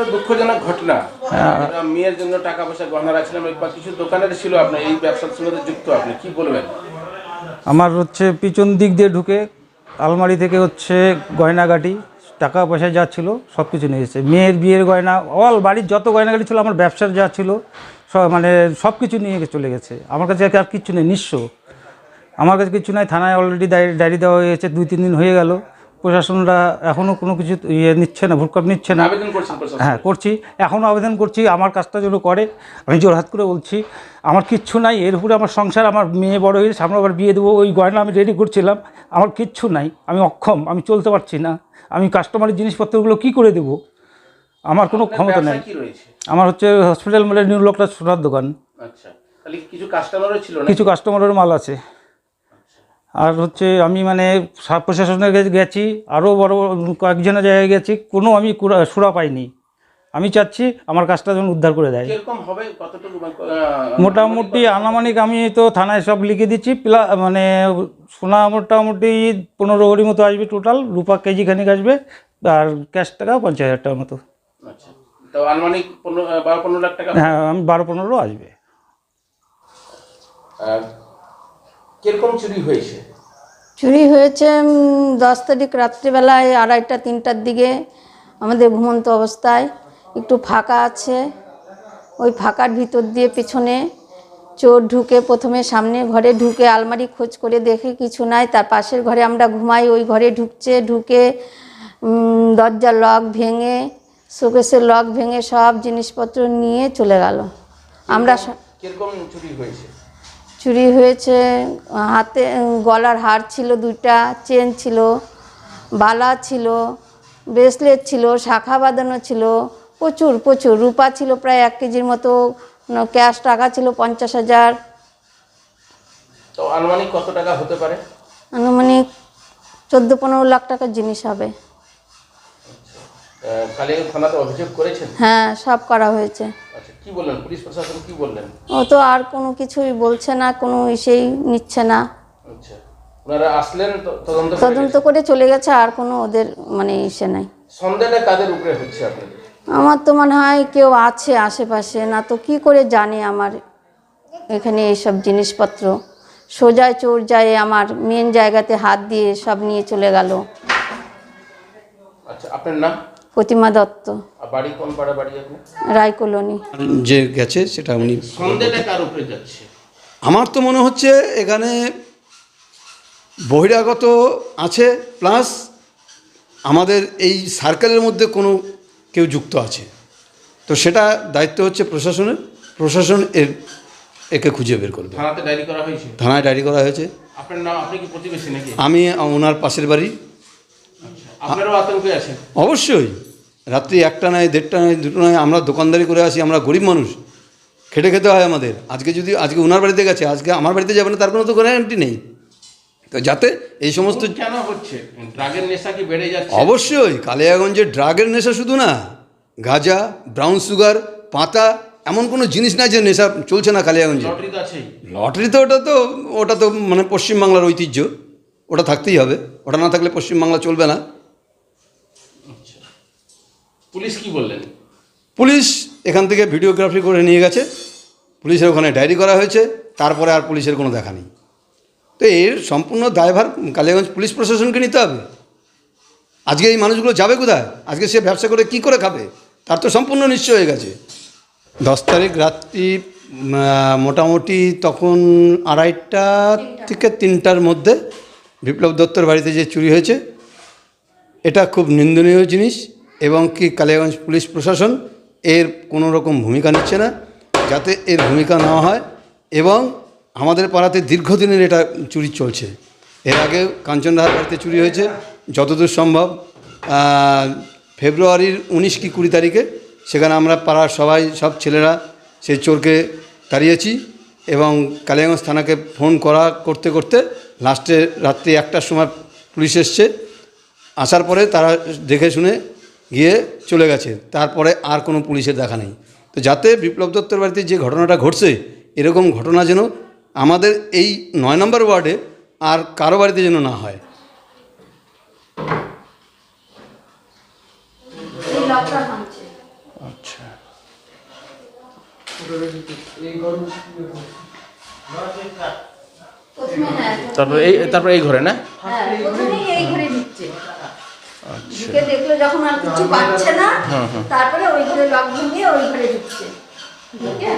একটা দুঃখজনক ঘটনা। হ্যাঁ। মেয়ের জন্য টাকা পয়সা গহনা রাখছিলাম কিছু দোকানের ছিল আপনার এই ব্যবসার সঙ্গে যুক্ত আপনি কি বলবেন? আমার হচ্ছে পিছন দিক দিয়ে ঢুকে আলমারি থেকে হচ্ছে গয়নাগাটি টাকা পয়সা যা ছিল সব কিছু নিয়ে এসেছে। মেয়ের বিয়ের গয়না অল বাড়ির যত গয়নাগাটি ছিল আমার ব্যবসার যা ছিল সব মানে সব কিছু নিয়ে চলে গেছে। আমার কাছে আর কিচ্ছু নেই নিঃস্ব। আমার কাছে কিছু নাই থানায় অলরেডি ডায়েরি দেওয়া হয়েছে দুই তিন দিন হয়ে গেল। প্রশাসনরা এখনও কোনো কিছু ইয়ে নিচ্ছে না ভুটকাপ নিচ্ছে না। হ্যাঁ করছি। এখনও আবেদন করছি আমার কাজটা যেন করে। আমি জোরহাত করে বলছি আমার কিচ্ছু নাই এর উপরে আমার সংসার আমার মেয়ে বড় হয়েছে সামনে আবার বিয়ে দেবো ওই গয়না আমি রেডি করছিলাম আমার কিচ্ছু নাই আমি অক্ষম আমি চলতে পারছি না আমি কাস্টমারের জিনিসপত্রগুলো কি করে দেবো? আমার কোনো ক্ষমতা নেই। আমার হচ্ছে হসপিটাল মানে নিউ লোকটা সোনার দোকান। আচ্ছা কিছু কাস্টমারও ছিল কিছু কাস্টমারের মাল আছে। আর হচ্ছে আমি মানে সাব প্রশাসনের কাছে গেছি আরও বড় কয়েকজনের জায়গায় গেছি কোনো আমি সুরা পাইনি। আমি চাচ্ছি আমার কাজটা যেন উদ্ধার করে দেয়। মোটামুটি আনামানিক আমি তো থানায় সব লিখে দিচ্ছি প্লা মানে সোনা মোটামুটি পনেরো ভরি মতো আসবে টোটাল রূপা কেজি খানিক আসবে আর ক্যাশ টাকা পঞ্চাশ হাজার টাকার মতো। আচ্ছা। টাকা? হ্যাঁ আমি বারো পনেরো আসবে। কীরকম চুরি হয়েছে? চুরি হয়েছে দশ তারিখ রাত্রিবেলায় আড়াইটা তিনটার দিকে আমাদের ঘুমন্ত অবস্থায়। একটু ফাঁকা আছে। ওই ফাঁকার ভিতর দিয়ে পেছনে চোর ঢুকে প্রথমে সামনে ঘরে ঢুকে আলমারি খোঁজ করে দেখে কিছু নাই। তার পাশের ঘরে আমরা ঘুমাই ওই ঘরে ঢুকছে ঢুকে দরজার লক ভেঙে শোকেসের লক ভেঙে সব জিনিসপত্র নিয়ে চলে গেল। আমরা কীরকম চুরি হয়েছে? চুরি হয়েছে হাতে গলার হার ছিল দুইটা চেন ছিল বালা ছিল ব্রেসলেট ছিল শাখা বাঁধানো ছিল প্রচুর প্রচুর রূপা ছিল প্রায় এক কেজির মতো ক্যাশ টাকা ছিল পঞ্চাশ হাজার। তো আনুমানিক কত টাকা হতে পারে? আনুমানিক চোদ্দ পনেরো লাখ টাকার জিনিস হবে। থানাতে অভিযোগ করেছেন? হ্যাঁ সব করা হয়েছে। আচ্ছা কি বললেন? পুলিশ প্রশাসন কি বললেন? ও তো আর কোনো কিছুই বলছে না কোনো ইসেই নিচ্ছে না। আচ্ছা। ওনারা আসলেন তদন্ত তদন্ত করে চলে গেছে আর কোনো ওদের মানে ইসে নাই। সন্দেহটা কাদের উপরে হচ্ছে আপনাদের? আমার তো মনে হয় কেউ আছে আশেপাশে না তো কি করে জানে আমার এখানে এইসব জিনিসপত্র। সোজায় চোর যায় আমার মেন জায়গাতে হাত দিয়ে সব নিয়ে চলে গেল। আচ্ছা আপনার নাম? প্রতিমা দত্ত। বাড়ি কোন পাড়া বাড়ি আপনার রায় কলোনি। যে গেছে সেটা উনি সন্দেহটা কার উপরে যাচ্ছে? আমার তো মনে হচ্ছে এখানে বহিরাগত আছে প্লাস আমাদের এই সার্কেলের মধ্যে কোনো কেউ যুক্ত আছে। তো সেটা দায়িত্ব হচ্ছে প্রশাসনের প্রশাসন এর একে খুঁজে বের করবে। থানাতে ডায়েরি করা হয়েছে? থানায় ডায়েরি করা হয়েছে। আপনার নাম আপনি কি প্রতিবেশী নাকি? আমি ওনার পাশের বাড়ি। আচ্ছা আতঙ্কে আছেন? অবশ্যই। রাত্রি একটা নয় দেড়টা নয় দুটো নয় আমরা দোকানদারি করে আসি আমরা গরিব মানুষ। খেটে খেতে হয় আমাদের। আজকে যদি আজকে ওনার বাড়িতে গেছে আজকে আমার বাড়িতে যাবে না তার কোনো তো গ্যারান্টি নেই। তো যাতে এই সমস্ত কেন হচ্ছে? ড্রাগের নেশা কি বেড়ে যাচ্ছে? অবশ্যই কালিয়াগঞ্জে ড্রাগের নেশা শুধু না গাঁজা ব্রাউন সুগার পাতা এমন কোনো জিনিস নাই যে নেশা চলছে না কালিয়াগঞ্জে। লটারি তো ওটা তো ওটা তো মানে পশ্চিমবাংলার ঐতিহ্য ওটা থাকতেই হবে। ওটা না থাকলে পশ্চিমবাংলা চলবে না। পুলিশ কি বললেন? পুলিশ এখান থেকে ভিডিওগ্রাফি করে নিয়ে গেছে। পুলিশের ওখানে ডায়েরি করা হয়েছে। তারপরে আর পুলিশের কোনো দেখা নেই। তো এর সম্পূর্ণ দায়ভার কালিয়াগঞ্জ পুলিশ প্রশাসনকে নিতে হবে। আজকে এই মানুষগুলো যাবে কোথায়? আজকে সে ব্যবসা করে কি করে খাবে? তার তো সম্পূর্ণ নিশ্চয় হয়ে গেছে। দশ তারিখ রাত্রি মোটামুটি তখন আড়াইটা থেকে তিনটার মধ্যে বিপ্লব দত্তর বাড়িতে যে চুরি হয়েছে এটা খুব নিন্দনীয় জিনিস। এবং কি কালিয়াগঞ্জ পুলিশ প্রশাসন এর কোনো রকম ভূমিকা নিচ্ছে না, যাতে এর ভূমিকা নেওয়া হয় এবং আমাদের পাড়াতে দীর্ঘদিনের এটা চুরি চলছে। এর আগে কাঞ্চন রাহার বাড়িতে চুরি হয়েছে, যতদূর সম্ভব ফেব্রুয়ারির উনিশ কি কুড়ি তারিখে, সেখানে আমরা পাড়ার সবাই, সব ছেলেরা, সেই চোরকে তাড়িয়েছি এবং কালিয়াগঞ্জ থানাকে ফোন করা করতে করতে লাস্টে রাত্রি একটার সময় পুলিশ এসছে। আসার পরে তারা দেখে শুনে গিয়ে চলে গেছে। তারপরে আর কোনো পুলিশের দেখা নেই। তো যাতে বিপ্লব দত্তর বাড়িতে যে ঘটনাটা ঘটছে এরকম ঘটনা যেন আমাদের এই নয় নম্বর ওয়ার্ডে আর কারও বাড়িতে যেন না হয়। আচ্ছা। তারপরে এই তারপরে এই ঘরে না? হ্যাঁ এই ঘরে ঢুকছে। আচ্ছা। ঢুকে দেখল যখন আর কিছু পাচ্ছে না হ্যাঁ, হ্যাঁ। তারপরে ওই ঘরে লক ভেঙে ওই ঘরে ঢুকছে। ঢুকে?